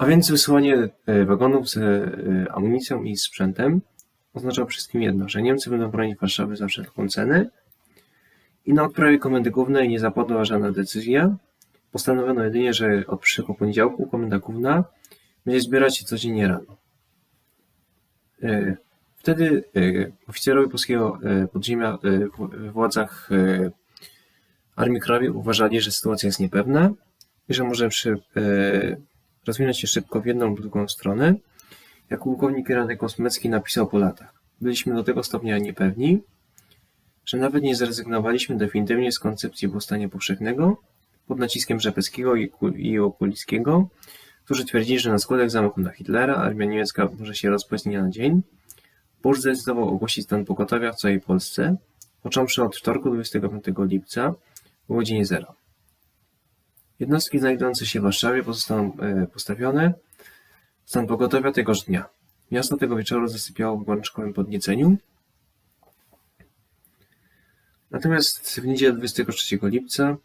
A więc wysłanie e, wagonów z e, amunicją i sprzętem oznaczało wszystkim jedno, że Niemcy będą bronić Warszawy za wszelką cenę i na odprawie Komendy Głównej nie zapadła żadna decyzja. Postanowiono jedynie, że od przyszłego poniedziałku Komenda Główna będzie zbierać się codziennie rano. E, Wtedy e, oficerowie polskiego e, podziemia e, w- władzach e, Armii Krajowej uważali, że sytuacja jest niepewna i że może przy, e, rozwinąć się szybko w jedną lub drugą stronę. Jak pułkownik Radek Kosmecki napisał po latach. Byliśmy do tego stopnia niepewni, że nawet nie zrezygnowaliśmy definitywnie z koncepcji powstania powszechnego pod naciskiem Rzepeckiego i, Ku- i Okulickiego, którzy twierdzili, że na skutek zamachów na Hitlera armia niemiecka może się rozpaść dnia na dzień. Bush zdecydował ogłosić stan pogotowia w całej Polsce, począwszy od wtorku 25 lipca o godzinie 0. Jednostki znajdujące się w Warszawie pozostaną e, postawione stan pogotowia tegoż dnia. Miasto tego wieczoru zasypiało w gorączkowym podnieceniu. Natomiast w niedzielę 23 lipca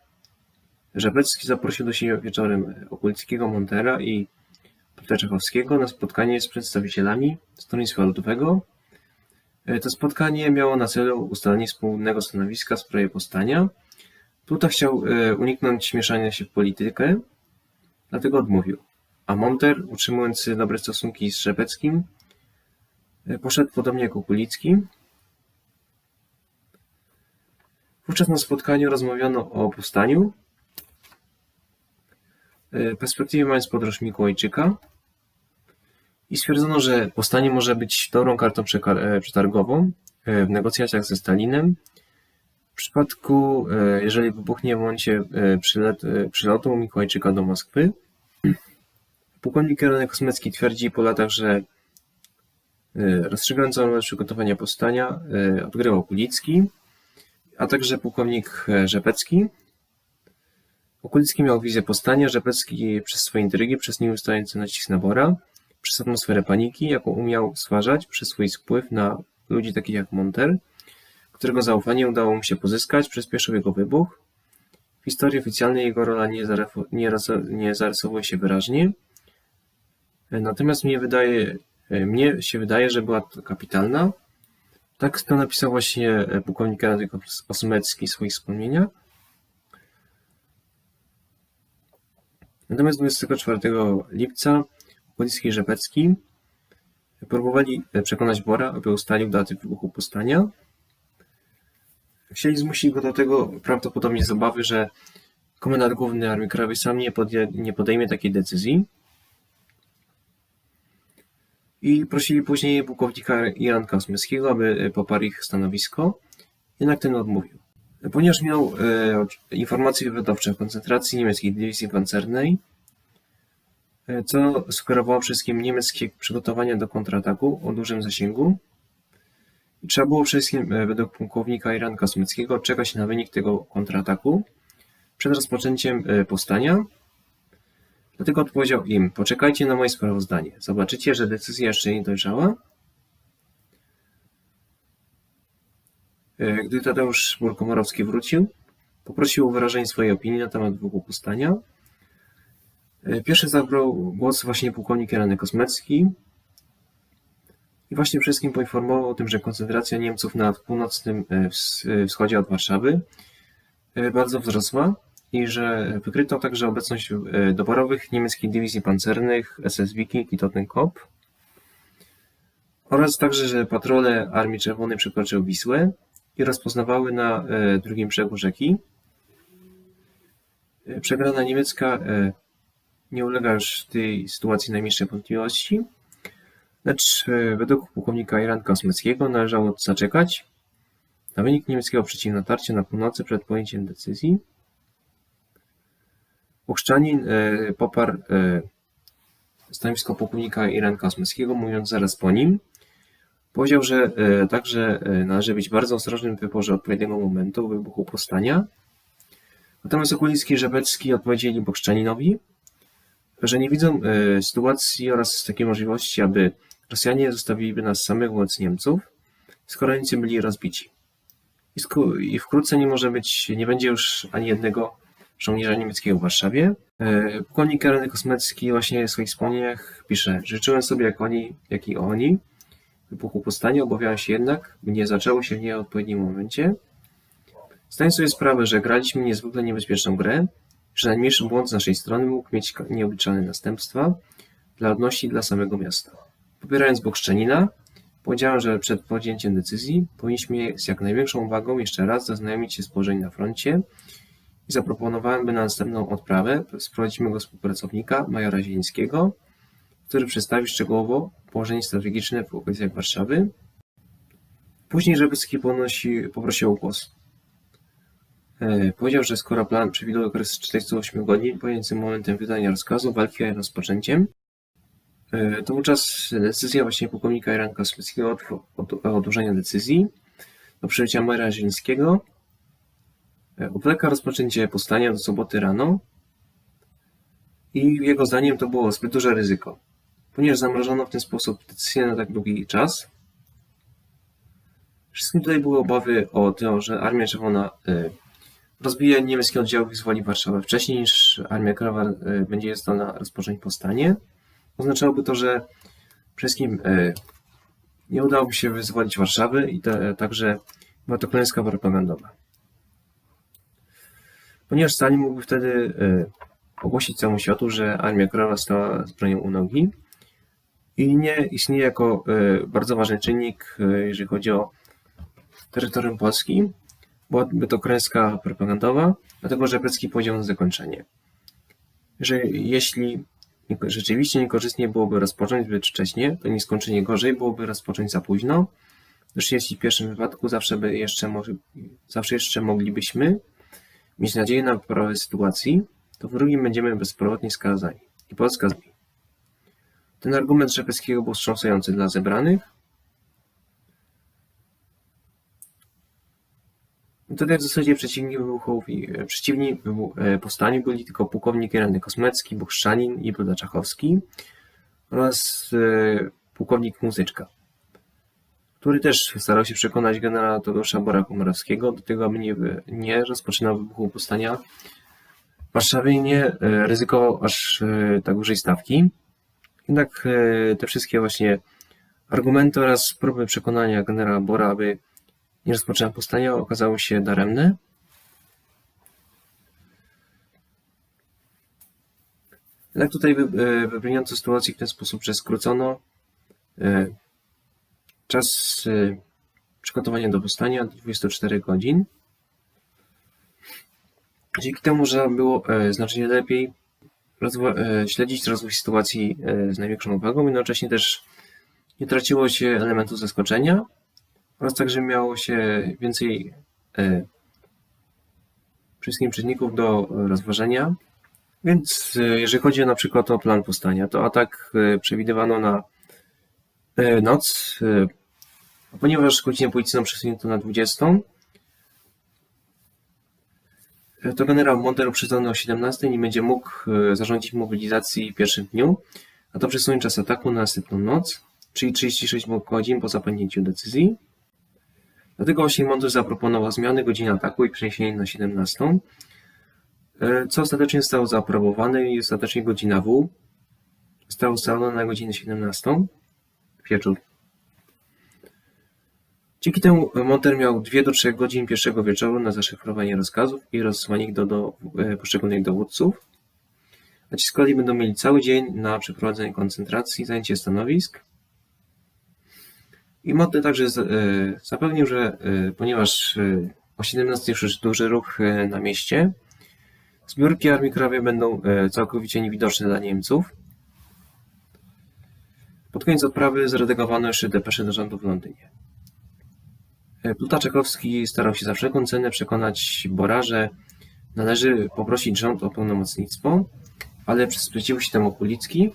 Żabecki zaprosił do siebie wieczorem Okulickiego, Montera i Piotra Czechowskiego na spotkanie z przedstawicielami Stronnictwa Ludowego. E, To spotkanie miało na celu ustalenie wspólnego stanowiska w sprawie powstania. Tuta chciał e, uniknąć mieszania się w politykę, dlatego odmówił. A Monter, utrzymując dobre stosunki z Rzepeckim, e, poszedł podobnie jak Okulicki. Wówczas na spotkaniu rozmawiano o powstaniu, e, perspektywie mając podróż Mikołajczyka i stwierdzono, że powstanie może być dobrą kartą przetargową w negocjacjach ze Stalinem. W przypadku, e, jeżeli wybuchnie w momencie e, przylet, e, przylotu Mikołajczyka do Moskwy, pułkownik Kierunek Kosmecki twierdzi po latach, że rozstrzygającą rolę przygotowania powstania odgrywał Kulicki, a także pułkownik Rzepecki. Okulicki miał wizję powstania, Rzepecki przez swoje intrygi, przez nieustający nacisk na Bora, przez atmosferę paniki, jaką umiał stwarzać, przez swój wpływ na ludzi takich jak Monter, którego zaufanie udało mu się pozyskać, przyspieszył jego wybuch. W historii oficjalnej jego rola nie, nie, nie zarysowuje się wyraźnie. Natomiast mnie wydaje, mnie się wydaje, że była to kapitalna. Tak to napisał właśnie e, pułkownik Radek Osmecki w swoich wspomnieniach. Natomiast 24 lipca i Rzepecki próbowali e, przekonać Bora, aby ustalił daty wybuchu powstania. Chcieli zmusić go do tego prawdopodobnie z obawy, że komendant główny Armii Krajowej sam nie, podje, nie podejmie takiej decyzji. I prosili później pułkownika Iranka Osmyskiego, aby poparł ich stanowisko, jednak ten odmówił. Ponieważ miał e, informacje wywiadowcze o koncentracji niemieckiej dywizji pancernej, e, co sugerowało wszystkim niemieckie przygotowania do kontrataku o dużym zasięgu, Trzeba było wszystkim, e, według pułkownika Iranka Smyckiego, czekać na wynik tego kontrataku przed rozpoczęciem e, powstania. Dlatego odpowiedział im: Poczekajcie na moje sprawozdanie. Zobaczycie, że decyzja jeszcze nie dojrzała. E, Gdy Tadeusz Burkomorowski wrócił, poprosił o wyrażenie swojej opinii na temat wybuchu powstania. Pierwszy zabrał głos właśnie pułkownik Iranek Kosmecki, właśnie wszystkim poinformował o tym, że koncentracja Niemców na północnym e, e, wschodzie od Warszawy e, bardzo wzrosła i że wykryto także obecność doborowych niemieckich dywizji pancernych SS Viking i Totenkopf oraz także, że patrole Armii Czerwonej przekroczyły Wisłę i rozpoznawały na drugim brzegu rzeki. Przegrana niemiecka nie ulega już tej sytuacji najmniejszej wątpliwości. Lecz e, według pułkownika Iranka Osmeckiego należało zaczekać na wynik niemieckiego przeciwnatarcia na północy przed podjęciem decyzji. Puszczanin e, poparł e, stanowisko pułkownika Iranka Osmeckiego, mówiąc zaraz po nim. Powiedział, że także należy być bardzo ostrożnym w wyborze odpowiedniego momentu wybuchu powstania. Natomiast Okulicki i Rzepecki odpowiedzieli Bokszczaninowi, że nie widzą sytuacji oraz takiej możliwości, aby Rosjanie zostawiliby nas samych wobec Niemców, skoro Niemcy byli rozbici. I, sku- I wkrótce nie może być, nie będzie już ani jednego żołnierza niemieckiego w Warszawie. E, Pułkownik Karany Kosmecki właśnie w swoich wspomnieniach pisze Życzyłem sobie jak oni, jak i oni wybuchu powstania, obawiałem się jednak, by nie zaczęło się w nieodpowiednim momencie. Zdaję sobie sprawę, że graliśmy niezwykle niebezpieczną grę, że najmniejszy błąd z naszej strony mógł mieć nieobliczalne następstwa dla odności i dla samego miasta. Popierając bok Szczenina, powiedziałem, że przed podjęciem decyzji powinniśmy z jak największą uwagą jeszcze raz zaznajomić się z położeniem na froncie i zaproponowałem, by na następną odprawę sprowadzić mego współpracownika, majora Zielińskiego, który przedstawi szczegółowo położenie strategiczne w okolicach Warszawy. Później Rzepecki ponosi, poprosił o głos. E, powiedział, że skoro plan przewiduje okres 48 godzin pomiędzy momentem wydania rozkazu walki a rozpoczęciem, e, to wówczas decyzja właśnie pułkownika Iranka Smyckiego o odłożeniu decyzji do przyjęcia Majora Zielińskiego odwleka rozpoczęcie powstania do soboty rano i jego zdaniem to było zbyt duże ryzyko, ponieważ zamrożono w ten sposób decyzję na tak długi czas. Wszystkim tutaj były obawy o to, że Armia Czerwona e, rozbije niemieckie oddziały i wyzwoli Warszawę wcześniej niż Armia Krajowa e, będzie zdolna rozpocząć powstanie. Oznaczałoby to, że wszystkim e, nie udałoby się wyzwolić Warszawy i także była to klęska propagandowa. Ponieważ Stalin mógłby wtedy ogłosić całemu światu, że Armia Krajowa stała z bronią u nogi i nie istnieje jako bardzo ważny czynnik, jeżeli chodzi o terytorium Polski, byłaby to kreska propagandowa, dlatego że Brecki powiedział na zakończenie, że jeśli rzeczywiście niekorzystnie byłoby rozpocząć zbyt wcześnie, to nieskończenie gorzej byłoby rozpocząć za późno, gdyż jeśli w pierwszym wypadku zawsze, by jeszcze, zawsze jeszcze moglibyśmy mieć nadzieję na poprawę sytuacji, to w drugim będziemy bezpowrotnie skazani. I Polska zmi. Ten argument Rzepeckiego był wstrząsający dla zebranych, Tutaj w zasadzie przeciwni wybuchowi, e, przeciwni e, powstaniu byli tylko pułkownik Ireny Kosmecki, Buchszanin i Bruda Czachowski oraz e, pułkownik Muzyczka, który też starał się przekonać generała Tadeusza Bora Komorowskiego do tego, aby nie, nie rozpoczynał wybuchu powstania w Warszawie i nie ryzykował aż tak dużej stawki. Jednak te wszystkie właśnie argumenty oraz próby przekonania generała Bora, aby nie rozpoczęła powstania, okazały się daremne. Jednak tutaj e, wybrnięto sytuację w ten sposób, że skrócono e, czas e, przygotowania do powstania do 24 godzin. Dzięki temu, że było znacznie lepiej śledzić rozwój sytuacji z największą uwagą, jednocześnie też nie traciło się elementu zaskoczenia, oraz także miało się więcej e, wszystkich czynników do rozważenia. Więc e, jeżeli chodzi na przykład o plan powstania, to atak e, przewidywano na noc, ponieważ godzinę policyjną przesunięto na 20, e, to generał Montero przyznano o 17 nie będzie mógł zarządzić mobilizacji w pierwszym dniu, a to przesunie czas ataku na następną noc, czyli 36 godzin po zapadnięciu decyzji. Dlatego właśnie Montes zaproponował zmiany godziny ataku i przeniesienie na 17, e, co ostatecznie zostało zaaprobowane i ostatecznie godzina W została ustalona na godzinę 17 wieczór. Dzięki temu Monter miał 2 do 3 godzin pierwszego wieczoru na zaszyfrowanie rozkazów i rozesłanie ich do, do e, poszczególnych dowódców, a ci z będą mieli cały dzień na przeprowadzenie koncentracji, zajęcie stanowisk i Motte także e, zapewnił, że e, ponieważ e, o 17 już duży ruch na mieście, zbiórki Armii Krajowej będą całkowicie niewidoczne dla Niemców. Pod koniec odprawy zredagowano jeszcze depesze do rządu w Londynie. Pluta Czekowski starał się za wszelką cenę przekonać Bora, że należy poprosić rząd o pełnomocnictwo, ale sprzeciwił się temu Kulicki,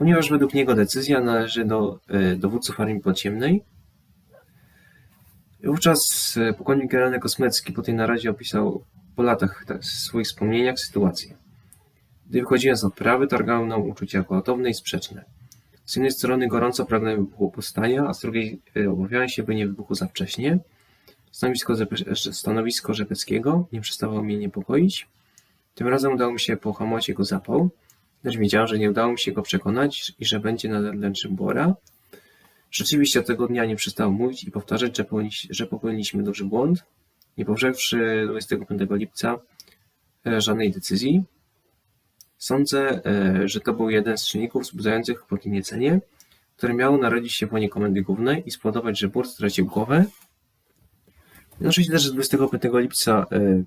ponieważ według niego decyzja należy do e, dowódców Armii Podziemnej. Wówczas e, pułkownik generalny Kosmecki po tej naradzie opisał po latach w swoich wspomnieniach sytuację. Gdy wychodziłem z odprawy, targały nam uczucia gwałtowne i sprzeczne. Z jednej strony gorąco pragnąłem wybuchu powstania, a z drugiej e, obawiałem się, by nie wybuchu za wcześnie. Stanowisko, stanowisko Rzepeckiego nie przestawało mnie niepokoić. Tym razem udało mi się pohamować jego zapał, lecz wiedziałem, że nie udało mi się go przekonać i że będzie nadal lęczył Bora. Rzeczywiście tego dnia nie przestał mówić i powtarzać, że, że popełniliśmy duży błąd, nie powrzewszy 25 lipca e, żadnej decyzji. Sądzę, e, że to był jeden z czynników wzbudzających podniecenie, które miało narodzić się w łonie komendy głównej i spowodować, że Bur stracił głowę. Jednocześnie też 25 lipca e,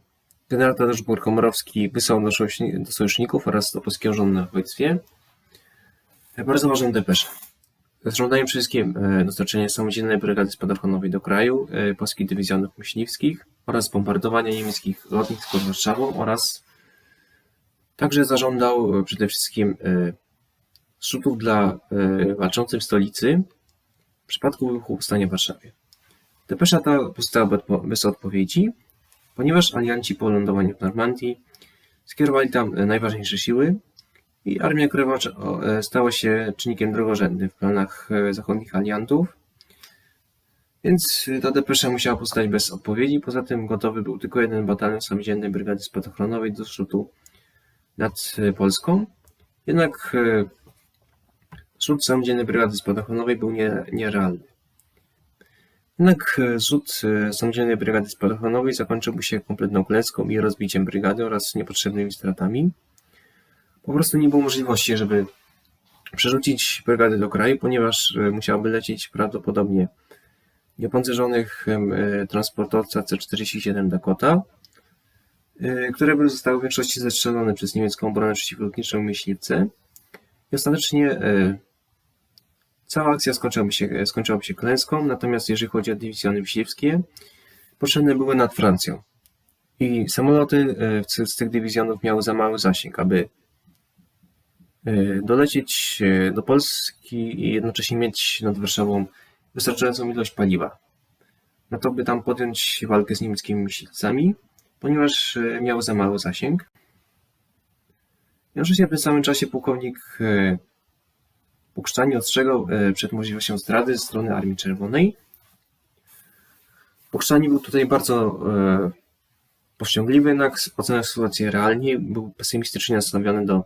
generał Tadeusz Bur-Komorowski wysłał do sojuszni- do sojuszników oraz do polskiego rządu na uchodźstwie e, bardzo ważną depeszę. Z żądaniem wszystkim e, dostarczenia samodzielnej brygady spadochronowej do kraju, e, polskich dywizjonów myśliwskich oraz bombardowania niemieckich lotnisk pod Warszawą oraz także zażądał e, przede wszystkim zrzutów dla walczących w stolicy w przypadku wybuchu powstania w Warszawie. Depesza ta powstała bez odpowiedzi, ponieważ alianci po lądowaniu w Normandii skierowali tam e, najważniejsze siły i Armia Krajowa o, e, stała się czynnikiem drugorzędnym w planach e, zachodnich aliantów, więc ta depesza musiała powstać bez odpowiedzi. Poza tym gotowy był tylko jeden batalion samodzielnej brygady spadochronowej do zrzutu nad Polską. Jednak zrzut samodzielnej brygady spadochronowej był nie, nierealny. Jednak e, zrzut e, samodzielnej brygady spadochronowej zakończyłby się kompletną klęską i rozbiciem brygady oraz niepotrzebnymi stratami. Po prostu nie było możliwości, żeby przerzucić brygady do kraju, ponieważ e, musiałaby lecieć prawdopodobnie nieopancerzonych transportowca C-47 Dakota, które by zostały w większości zestrzelone przez niemiecką obronę przeciwlotniczą Myśliwce. I ostatecznie cała akcja skończyłaby się, skończyłaby się klęską, natomiast jeżeli chodzi o dywizjony myśliwskie, potrzebne były nad Francją. I samoloty e, z tych dywizjonów miały za mały zasięg, aby e, dolecieć e, do Polski i jednocześnie mieć nad Warszawą wystarczającą ilość paliwa. Na to, by tam podjąć walkę z niemieckimi myśliwcami, ponieważ e, miały za mały zasięg. Jednocześnie w tym samym czasie pułkownik Pukszczani ostrzegał e, przed możliwością zdrady ze strony Armii Czerwonej. Pukszczani był tutaj bardzo e, powściągliwy, jednak oceniał sytuację realnie, był pesymistycznie nastawiony do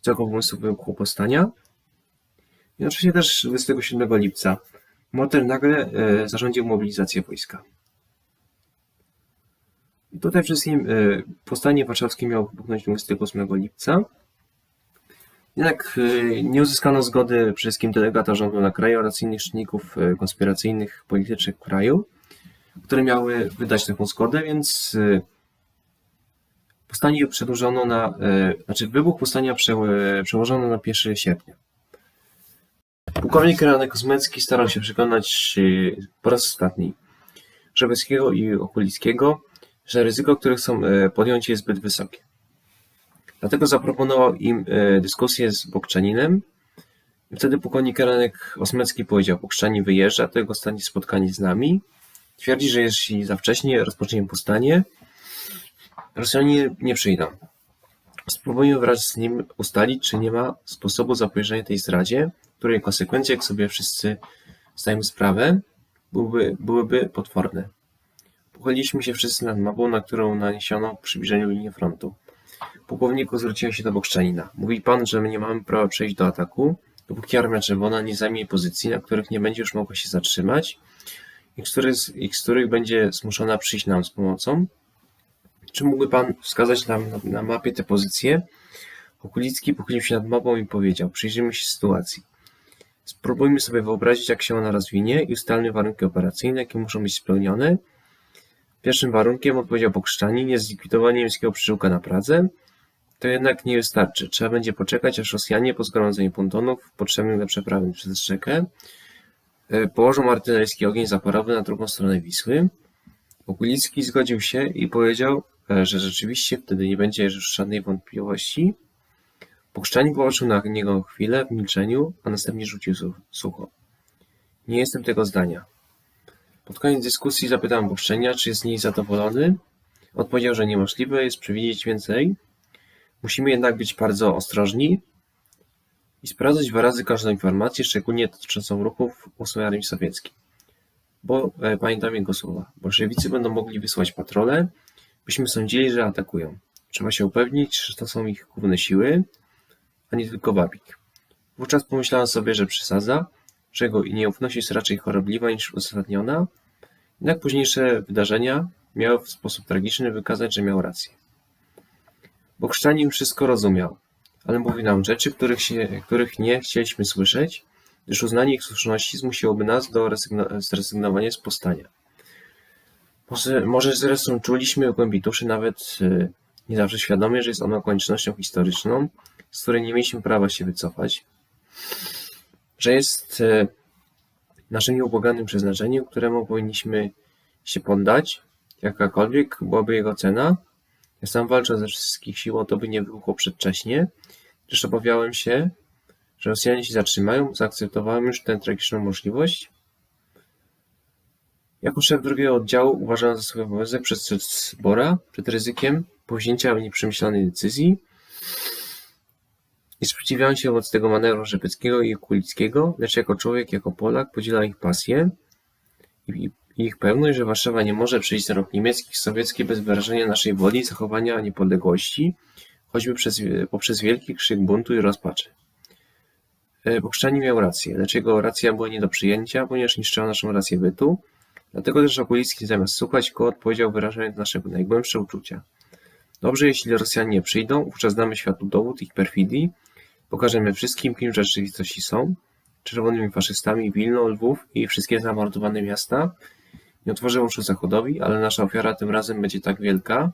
całego pomysłu wybuchu powstania. Jednocześnie też 27 lipca Motter nagle e, zarządził mobilizację wojska. I tutaj wszystkim powstanie warszawskie miało wybuchnąć 28 lipca. Jednak e, nie uzyskano zgody przede wszystkim delegata rządu na kraju oraz innych czynników e, konspiracyjnych, politycznych kraju, które miały wydać taką zgodę, więc e, powstanie przedłużono na, znaczy wybuch powstania prze, przełożono na 1 sierpnia. Pułkownik Ranek Kosmecki starał się przekonać po raz ostatni Rzeweckiego i Okulickiego, że ryzyko, które chcą podjąć jest zbyt wysokie. Dlatego zaproponował im e, dyskusję z Bokczaninem. I wtedy pułkownik Ranek Osmecki powiedział, Bokczanin wyjeżdża, tego stanie spotkanie z nami. Twierdzi, że jeśli za wcześnie rozpoczniemy powstanie, Rosjanie nie przyjdą. Spróbujmy wraz z nim ustalić, czy nie ma sposobu zapobieżenia tej zdradzie, której konsekwencje, jak sobie wszyscy zdajemy sprawę, byłyby, byłyby potworne. Pochyliliśmy się wszyscy nad mapą, na którą naniesiono w przybliżeniu linii frontu. Pułkowniku zwróciłem się do Bokszczanina. Mówi pan, że my nie mamy prawa przejść do ataku, dopóki Armia Czerwona nie zajmie pozycji, na których nie będzie już mogła się zatrzymać i z których, i z których będzie zmuszona przyjść nam z pomocą. Czy mógłby pan wskazać nam na, na mapie te pozycje? Okulicki pochylił się nad mapą i powiedział, przyjrzyjmy się sytuacji. Spróbujmy sobie wyobrazić, jak się ona rozwinie i ustalmy warunki operacyjne, jakie muszą być spełnione. Pierwszym warunkiem, odpowiedział Pokrzczanin, jest zlikwidowanie niemieckiego przyszłka na Pradze. To jednak nie wystarczy. Trzeba będzie poczekać, aż Rosjanie po zgromadzeniu pontonów potrzebnych do przeprawy przez rzekę e, położą artyleryjski ogień zaporowy na drugą stronę Wisły. Okulicki zgodził się i powiedział, e, że rzeczywiście wtedy nie będzie już żadnej wątpliwości. Pokrzczanin popatrzył na niego chwilę w milczeniu, a następnie rzucił su- sucho. Nie jestem tego zdania. Pod koniec dyskusji zapytałem Pokrzczenia, czy jest z niej zadowolony. Odpowiedział, że niemożliwe jest przewidzieć więcej. Musimy jednak być bardzo ostrożni i sprawdzać dwa razy każdą informację, szczególnie dotyczącą ruchów 8 Armii Sowieckiej. Bo pamiętam jego słowa. Bolszewicy będą mogli wysłać patrole, byśmy sądzili, że atakują. Trzeba się upewnić, że to są ich główne siły, a nie tylko wabik. Wówczas pomyślałem sobie, że przesadza, że jego nieufność jest raczej chorobliwa niż uzasadniona, jednak późniejsze wydarzenia miały w sposób tragiczny wykazać, że miał rację. Bo chrzczanin wszystko rozumiał, ale mówił nam rzeczy, których, się, których nie chcieliśmy słyszeć, gdyż uznanie ich słuszności zmusiłoby nas do zrezygnowania z powstania. Może, może zresztą czuliśmy w głębi duszy nawet y, nie zawsze świadomie, że jest ono koniecznością historyczną, z której nie mieliśmy prawa się wycofać, że jest y, naszym nieubłaganym przeznaczeniem, któremu powinniśmy się poddać, jakakolwiek byłaby jego cena. Ja sam walczę ze wszystkich sił o to, by nie wybuchło przedwcześnie, gdyż obawiałem się, że Rosjanie się zatrzymają, zaakceptowałem już tę tragiczną możliwość. Jako szef drugiego oddziału uważałem za swój obowiązek przestrzec Bora przed ryzykiem powzięcia nieprzemyślanej decyzji i sprzeciwiałem się wobec tego manewru Rzepeckiego i Kulickiego, lecz jako człowiek, jako Polak podzielam ich pasję i ich pewność, że Warszawa nie może przyjść za rok niemiecki i sowiecki bez wyrażenia naszej woli zachowania niepodległości, choćby przez, poprzez wielki krzyk buntu i rozpaczy. E, Bokrzczani miał rację, lecz jego racja była nie do przyjęcia, ponieważ niszczyła naszą rację bytu, dlatego też Okulicki zamiast słuchać go odpowiedział wyrażając nasze najgłębsze uczucia. Dobrze, jeśli Rosjanie nie przyjdą, wówczas damy światu dowód ich perfidii, pokażemy wszystkim, kim w rzeczywistości są, czerwonymi faszystami Wilno, Lwów i wszystkie zamordowane miasta, nie otworzę uszu Zachodowi, ale nasza ofiara tym razem będzie tak wielka,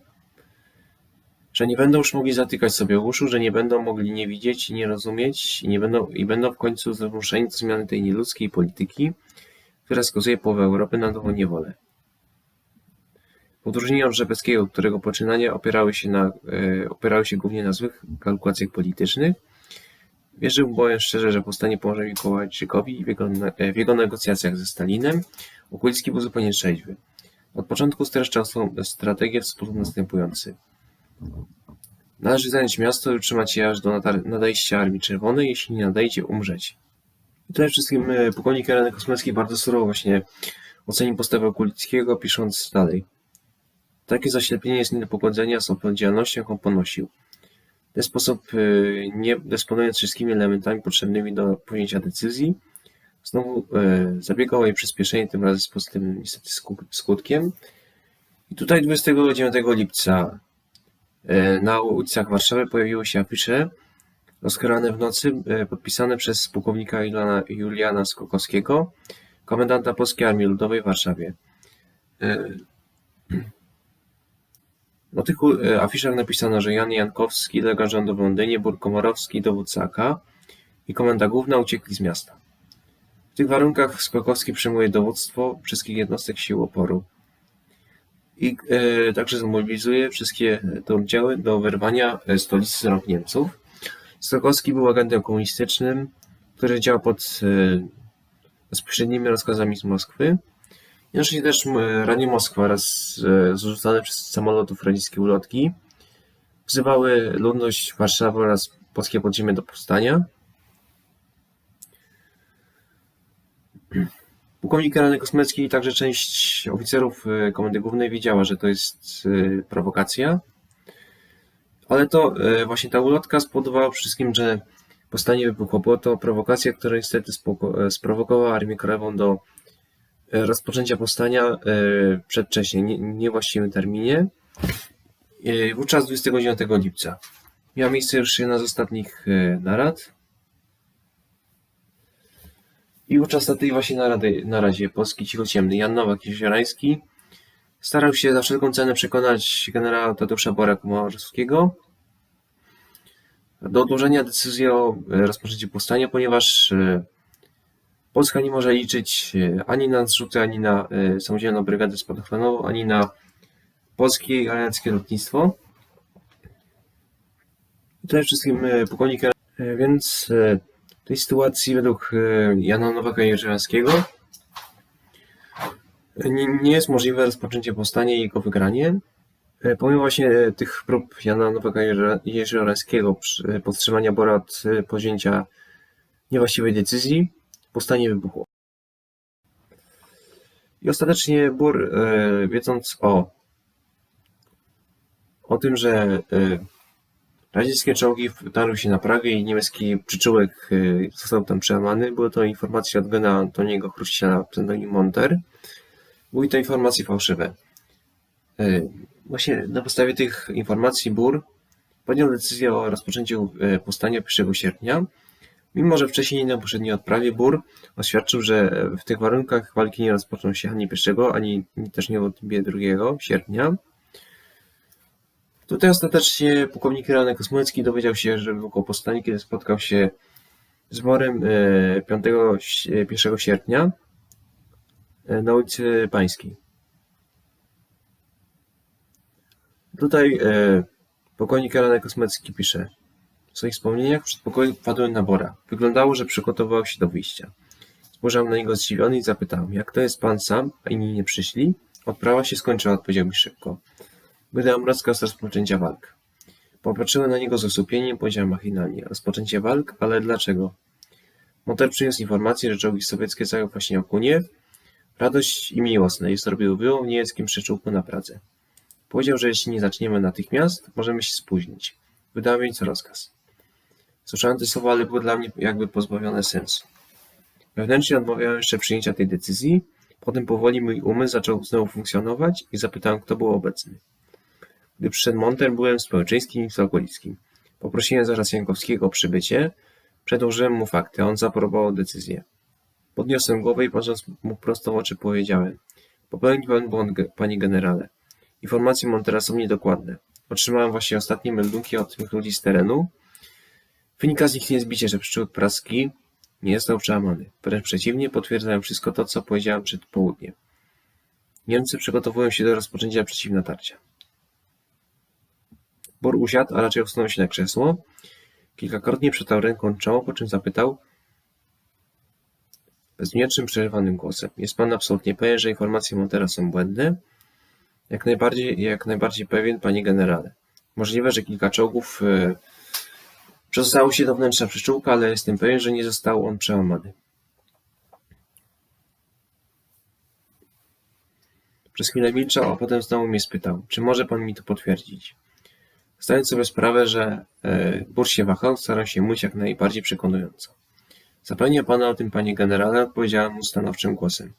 że nie będą już mogli zatykać sobie uszu, że nie będą mogli nie widzieć i nie rozumieć i, nie będą, i będą w końcu zmuszeni do zmiany tej nieludzkiej polityki, która skazuje połowę Europy na nową niewolę. W odróżnieniu od Rzepeckiego, którego poczynania opierały się, na, e, opierały się głównie na złych kalkulacjach politycznych, wierzył bowiem szczerze, że powstanie pomoże Mikołajczykowi w jego, w jego negocjacjach ze Stalinem Okulicki był zupełnie trzeźwy. Od początku streszczał swą strategię w sposób następujący. Należy zająć miasto i utrzymać je aż do nadejścia Armii Czerwonej, jeśli nie nadejdzie, umrzeć. I tutaj wszystkim e, pułkownik Janek Kosmecki bardzo surowo właśnie ocenił postawę Okulickiego, pisząc dalej. Takie zaślepienie jest nie do pogodzenia z odpowiedzialnością, jaką ponosił. W ten sposób, e, nie dysponując wszystkimi elementami potrzebnymi do podjęcia decyzji, Znowu e, zabiegał o jej przyspieszenie, tym razem z pozytywnym niestety skutkiem. I tutaj 29 lipca e, na ulicach Warszawy pojawiły się afisze rozkrane w nocy, podpisane przez pułkownika Juliana Skokowskiego, komendanta Polskiej Armii Ludowej w Warszawie. Na tych afiszach napisano, że Jan Jankowski, lekarz rządu w Londynie, Burg Komorowski, dowódca AK i komenda główna uciekli z miasta. W tych warunkach Skokowski przejmuje dowództwo wszystkich jednostek sił oporu i e, także zmobilizuje wszystkie te oddziały do wyrwania e, stolicy z rąk Niemców. Skokowski był agentem komunistycznym, który działał pod e, bezpośrednimi rozkazami z Moskwy. Jednocześnie też ranie Moskwa oraz e, zrzucane przez samolotów radzieckie ulotki wzywały ludność Warszawy oraz polskie podziemie do powstania. Pułkownik generalny Kosmecki i także część oficerów e, Komendy Głównej wiedziała, że to jest e, prowokacja, ale to właśnie ta ulotka spowodowała wszystkim, że powstanie wybuchło. Była to prowokacja, która niestety sprowokowała Armię Krajową do rozpoczęcia powstania przedwcześnie, nie, niewłaściwym terminie. Wówczas 29 lipca miała miejsce już jedna z ostatnich narad i uczestniczył tej właśnie narady, naradzie Polski Cichociemny Jan Nowak-Jeziorański starał się za wszelką cenę przekonać generała Tadeusza Bora Komorowskiego do odłożenia decyzji o e, rozpoczęciu powstania, ponieważ e, Polska nie może liczyć e, ani na zrzuty, ani na samodzielną brygadę spadochroniową, ani na polskie i alianckie lotnictwo. Jest wszystkim pułkownik, więc w tej sytuacji według e, Jana Nowaka Jerzewskiego nie, nie jest możliwe rozpoczęcie powstania i jego wygranie. E, pomimo właśnie tych prób Jana Nowaka Jerzewskiego powstrzymania Bora od e, podjęcia niewłaściwej decyzji, powstanie wybuchło. I ostatecznie Bór, wiedząc o, o tym, że y, radzieckie czołgi wtarły się na Pragę i niemiecki przyczółek y, został tam przełamany. Były to informacje od gena Antoniego Chruściela, pseudonim Monter. Były to informacje fałszywe. Właśnie na podstawie tych informacji Bur podjął decyzję o rozpoczęciu powstania 1 sierpnia. Mimo, że wcześniej na poprzedniej odprawie Bur oświadczył, że w tych warunkach walki nie rozpoczną się ani 1, ani też nie od 2 sierpnia. Tutaj ostatecznie pułkownik Ranek Kosmecki dowiedział się, że wybuchło powstanie, kiedy spotkał się z Borem 5, 1 sierpnia e, na ulicy Pańskiej. Tutaj e, pułkownik Ranek Kosmecki pisze w swoich wspomnieniach przed pokoju wpadłem na Bora. Wyglądało, że przygotowywał się do wyjścia. Spojrzałem na niego zdziwiony i zapytałem, jak to jest pan sam, a inni nie przyszli? Odprawa się skończyła, odpowiedział mi szybko. Wydałem rozkaz rozpoczęcia walk. Popatrzyłem na niego z osłupieniem, powiedziałem machinalnie. Rozpoczęcie walk? Ale dlaczego? Motor przyniósł informację, że czołgi sowieckie zajął właśnie Okuniew. Radość i miłosne i zrobił wyłom w niemieckim przyczółku na Pradze. Powiedział, że jeśli nie zaczniemy natychmiast, możemy się spóźnić. Wydałem więc rozkaz. Słyszałem te słowa, ale były dla mnie jakby pozbawione sensu. Wewnętrznie odmawiałem jeszcze przyjęcia tej decyzji, potem powoli mój umysł zaczął znowu funkcjonować i zapytałem, kto był obecny. Gdy przyszedł Monter, byłem Społeczeńskim i Sokolickim. Poprosiłem zaraz Jankowskiego o przybycie. Przedłożyłem mu fakty, a on zaaprobował decyzję. Podniosłem głowę i patrząc mu prosto w oczy powiedziałem. Popełnił pan błąd, panie generale. Informacje Montera są niedokładne. Otrzymałem właśnie ostatnie meldunki od tych ludzi z terenu. Wynika z nich niezbicie, że pszczół praski nie został przełamany. Wręcz przeciwnie, potwierdzają wszystko to, co powiedziałem przed południem. Niemcy przygotowują się do rozpoczęcia przeciwnatarcia. Bor usiadł, a raczej usunął się na krzesło. Kilkakrotnie przetarł ręką czoło, po czym zapytał bezmiecznym, przerwanym głosem. Jest pan absolutnie pewien, że informacje Montera są błędne? Jak najbardziej, jak najbardziej pewien, panie generale. Możliwe, że kilka czołgów e, przedostało się do wnętrza przyczółka, ale jestem pewien, że nie został on przełamany. Przez chwilę milczał, a potem znowu mnie spytał, czy może pan mi to potwierdzić. Zdając sobie sprawę, że e, się wahał, starał się mówić jak najbardziej przekonująco. Zapewniam pana o tym, panie generale, odpowiedziałem mu stanowczym głosem.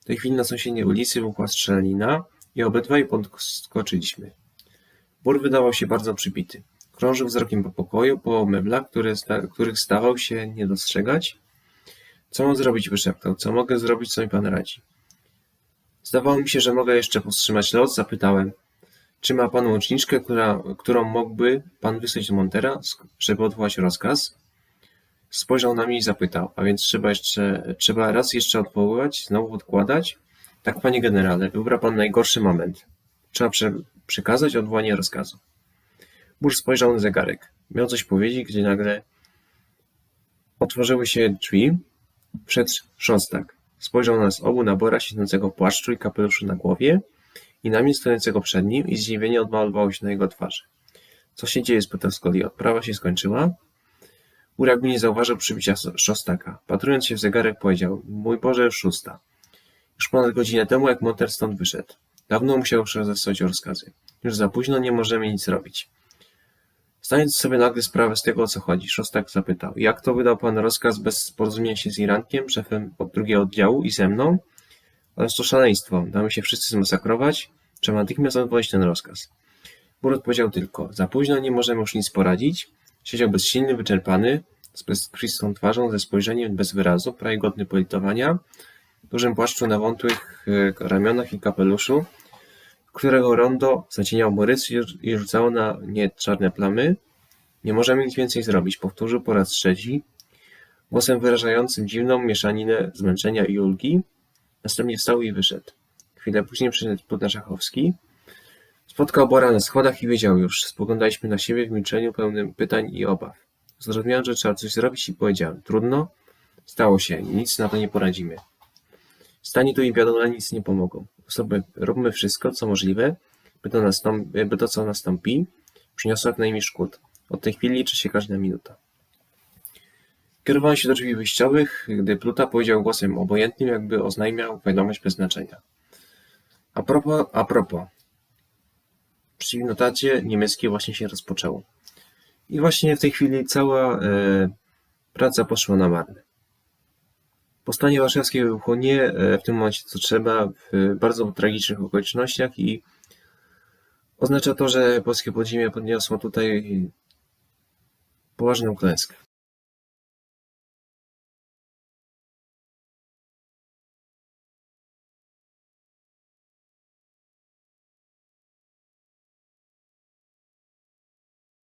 W tej chwili na sąsiedniej ulicy wybuchła strzelanina i obydwaj podskoczyliśmy. Bur wydawał się bardzo przypity. Krążył wzrokiem po pokoju, po meblach, które, których stawał się nie dostrzegać. Co mam zrobić? wyszeptał. Co mogę zrobić, co mi pan radzi? Zdawało mi się, że mogę jeszcze powstrzymać los. Zapytałem. Czy ma pan łączniczkę, która, którą mógłby pan wysłać do Montera, żeby odwołać rozkaz? Spojrzał na mnie i zapytał, a więc trzeba jeszcze, trzeba raz jeszcze odwoływać, znowu odkładać? Tak, panie generale, wybrał pan najgorszy moment. Trzeba prze, przekazać odwołanie rozkazu. Burz spojrzał na zegarek. Miał coś powiedzieć, gdzie nagle otworzyły się drzwi. Wszedł szostak. Spojrzał na nas obu na Bora siedzącego w płaszczu i kapeluszu na głowie i na mnie stojącego przed nim i zdziwienie odmalowało się na jego twarzy. Co się dzieje? spytał Scully. Odprawa się skończyła? Ur jakby nie zauważył przybicia szostaka. Patrując się w zegarek powiedział, mój Boże, już szósta. Już ponad godzinę temu, jak Monter stąd wyszedł. Dawno musiał już rozesłać rozkazy. Już za późno nie możemy nic robić. Zdając sobie nagle sprawę z tego, o co chodzi, Szostak zapytał, jak to wydał pan rozkaz bez porozumienia się z Irankiem, szefem od drugiego oddziału i ze mną? Ależ to szaleństwo. Damy się wszyscy zmasakrować? Trzeba natychmiast odwołać ten rozkaz. Bur odpowiedział tylko, za późno nie możemy już nic poradzić. Siedział bezsilny, wyczerpany, z bezkrwistą twarzą, ze spojrzeniem bez wyrazu, prawie godny politowania, w dużym płaszczu na wątłych e, ramionach i kapeluszu, którego rondo zacieniał mu rys i rzucało na nie czarne plamy. Nie możemy nic więcej zrobić, powtórzył po raz trzeci, głosem wyrażającym dziwną mieszaninę zmęczenia i ulgi, Następnie wstał i wyszedł. Chwilę później przyszedł Pluta Szachowski. Spotkał Bora na schodach i wiedział już. Spoglądaliśmy na siebie w milczeniu pełnym pytań i obaw. Zrozumiałem, że trzeba coś zrobić i powiedziałem. Trudno? Stało się. Nic na to nie poradzimy. Stanie tu i wiadomo, nic nie pomogą. Sobie róbmy wszystko, co możliwe, by to, nastąpi, by to co nastąpi, przyniosło jak najmniej szkód. Od tej chwili liczy się każda minuta. Kierowałem się do drzwi wyjściowych, gdy Pluta powiedział głosem obojętnym, jakby oznajmiał wiadomość bez znaczenia. A propos, a propos. przywinotacie niemieckie właśnie się rozpoczęło. I właśnie w tej chwili cała e, praca poszła na marne. Powstanie warszawskie wybuchło nie e, w tym momencie co trzeba, w bardzo tragicznych okolicznościach i oznacza to, że polskie podziemie podniosło tutaj poważną klęskę.